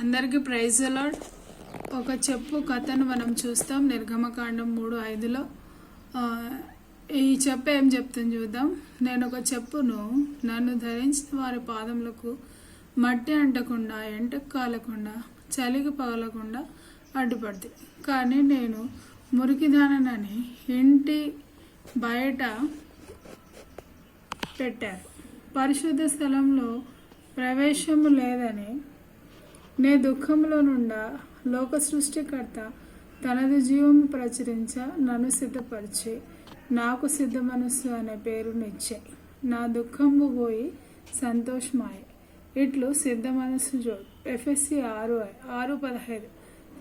అందరికీ ప్రైజ్ అలాడ్ ఒక చెప్పు కథను మనం చూస్తాం నిర్గమకాండం మూడు ఐదులో. ఈ చెప్పు ఏం చెప్తుంది చూద్దాం. నేను ఒక చెప్పును నన్ను ధరించిన వారి పాదములకు మట్టి అంటకుండా ఎంటకు కాలకుండా చలికి పగలకుండా అడ్డుపడింది కానీ నేను మురికిదానని ఇంటి బయట పెట్టారు పరిశుద్ధ స్థలంలో ప్రవేశము లేదని నే దుఃఖంలో నుండా లోక సృష్టికర్త తనది జీవం ప్రచురించ నన్ను సిద్ధపరిచి. నాకు సిద్ధ మనస్సు అనే పేరునిచ్చే నా దుఃఖము పోయి సంతోషమాయ. ఇట్లు సిద్ధ మనస్సు జోడు ఎఫ్ఎస్సి ఆరు ఆరు పదహైదు.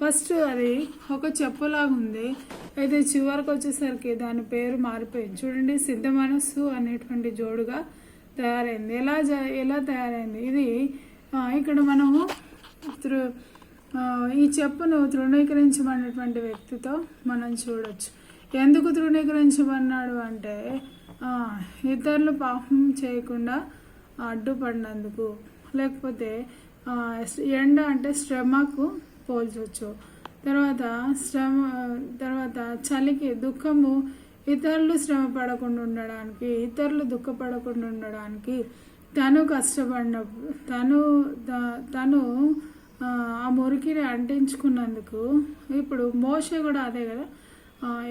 ఫస్ట్ అది ఒక చెప్పులాగా ఉంది అయితే చివరికి వచ్చేసరికి దాని పేరు మారిపోయింది. చూడండి సిద్ధ మనస్సు అనేటువంటి జోడుగా తయారైంది. ఎలా జ- ఎలా తయారైంది? ఇది ఇక్కడ మనము తృ ఈ చెప్పును తృణీకరించబడినటువంటి వ్యక్తితో మనం చూడొచ్చు. ఎందుకు తృణీకరించబడినాడు అంటే ఇతరులు పాపం చేయకుండా అడ్డుపడినందుకు. లేకపోతే ఎండ అంటే శ్రమకు పోల్చవచ్చు తర్వాత శ్రమ తర్వాత చలికి దుఃఖము ఇతరులు శ్రమ పడకుండా ఉండడానికి ఇతరులు దుఃఖపడకుండా ఉండడానికి తను కష్టపడినప్పుడు తను తను ఆ, మురికిని అంటించుకున్నందుకు ఇప్పుడు మోష కూడా అదే కదా?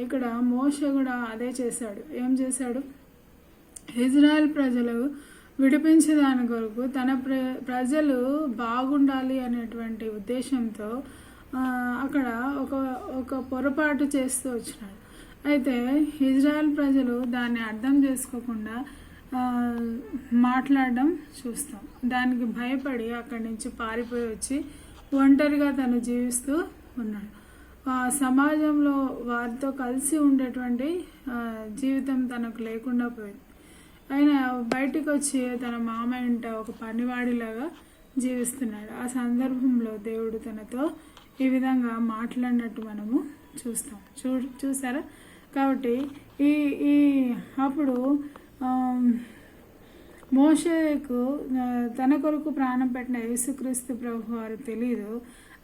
ఇక్కడ మోష కూడా అదే చేశాడు. ఏం చేశాడు? ఇజ్రాయెల్ ప్రజలు విడిపించేదాని కొరకు తన ప్ర ప్రజలు బాగుండాలి అనేటువంటి ఉద్దేశంతో అక్కడ ఒక ఒక పొరపాటు చేస్తూ వచ్చినాడు. అయితే ఇజ్రాయెల్ ప్రజలు దాన్ని అర్థం చేసుకోకుండా మాట్లాడడం చూస్తాం. దానికి భయపడి అక్కడి నుంచి పారిపోయి వచ్చి ఒంటరిగా తను జీవిస్తూ ఉన్నాడు. ఆ సమాజంలో వారితో కలిసి ఉండేటువంటి జీవితం తనకు లేకుండా పోయింది. ఆయన బయటకు వచ్చి తన మామ ఇంట ఒక పనివాడిలాగా జీవిస్తున్నాడు. ఆ సందర్భంలో దేవుడు తనతో ఈ విధంగా మాట్లాడినట్టు మనము చూస్తాం. చూ చూసారా? కాబట్టి ఈ ఈ అప్పుడు మోషకు తన కొరకు ప్రాణం పెట్టిన యేసుక్రీస్తు ప్రభు వారు తెలియదు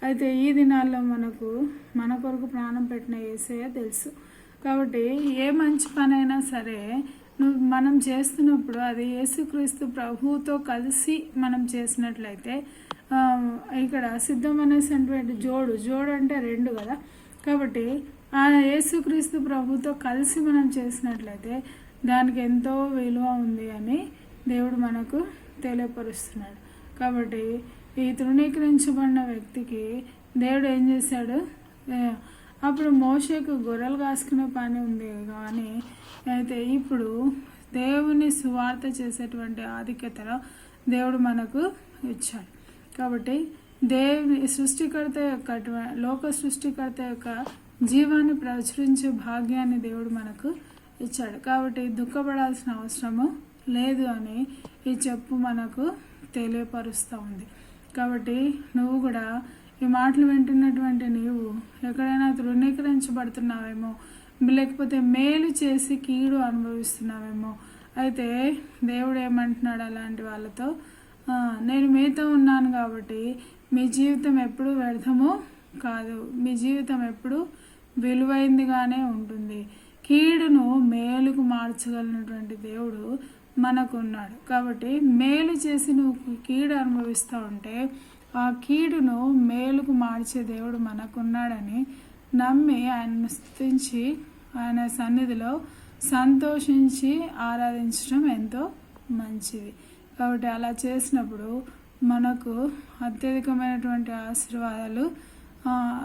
అయితే ఈ దినాల్లో మనకు మన కొరకు ప్రాణం పెట్టిన యేసయ్య తెలుసు. కాబట్టి ఏ మంచి పనైనా సరే నువ్వు మనం చేస్తున్నప్పుడు అది యేసుక్రీస్తు ప్రభువుతో కలిసి మనం చేసినట్లయితే ఇక్కడ సిద్ధమనేసినటువంటి జోడు జోడు అంటే రెండు కదా. కాబట్టి ఆ యేసుక్రీస్తు ప్రభుతో కలిసి మనం చేసినట్లయితే దానికి ఎంతో విలువ ఉంది అని దేవుడు మనకు తెలియపరుస్తున్నాడు. కాబట్టి ఈ తృణీకరించబడిన వ్యక్తికి దేవుడు ఏం చేశాడు? అప్పుడు మోషకు గొర్రెలు కాసుకునే పని ఉంది కానీ అయితే ఇప్పుడు దేవుని సువార్త చేసేటువంటి ఆధిక్యతలో దేవుడు మనకు ఇచ్చాడు. కాబట్టి దేవుని సృష్టికర్త యొక్క లోక సృష్టికర్త యొక్క జీవాన్ని ప్రచురించే భాగ్యాన్ని దేవుడు మనకు ఇచ్చాడు. కాబట్టి దుఃఖపడాల్సిన అవసరము లేదు అని ఈ చెప్పు మనకు తెలియపరుస్తూ ఉంది. కాబట్టి నువ్వు కూడా ఈ మాటలు వింటున్నటువంటి నీవు ఎక్కడైనా తృణీకరించబడుతున్నావేమో లేకపోతే మేలు చేసి కీడు అనుభవిస్తున్నావేమో అయితే దేవుడు ఏమంటున్నాడు అలాంటి వాళ్ళతో? నేను మీతో ఉన్నాను కాబట్టి మీ జీవితం ఎప్పుడు వ్యర్థము కాదు. మీ జీవితం ఎప్పుడు విలువైందిగానే ఉంటుంది. కీడును మేలుకు మార్చగలిగినటువంటి దేవుడు మనకున్నాడు. కాబట్టి మేలు చేసి నువ్వు కీడు అనుభవిస్తూ ఉంటే ఆ కీడును మేలుకు మార్చే దేవుడు మనకున్నాడని నమ్మి ఆయనను స్థుతించి ఆయన సన్నిధిలో సంతోషించి ఆరాధించడం ఎంతో మంచిది. కాబట్టి అలా చేసినప్పుడు మనకు అత్యధికమైనటువంటి ఆశీర్వాదాలు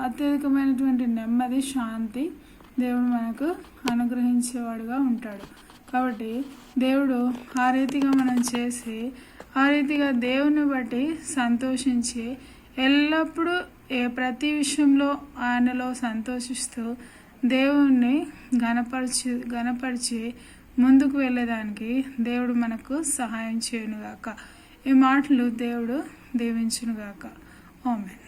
అత్యధికమైనటువంటి నెమ్మది శాంతి దేవుడు మనకు అనుగ్రహించేవాడుగా ఉంటాడు. కాబట్టి దేవుడు ఆ రీతిగా మనం చేసి ఆ రీతిగా దేవుని బట్టి సంతోషించి ఎల్లప్పుడూ ఏ ప్రతి విషయంలో ఆయనలో సంతోషిస్తూ దేవుణ్ణి గణపరిచి గణపరిచి ముందుకు వెళ్ళేదానికి దేవుడు మనకు సహాయం చేయనుగాక. ఈ మాటలు దేవుడు దీవించునుగాక. ఓమెన్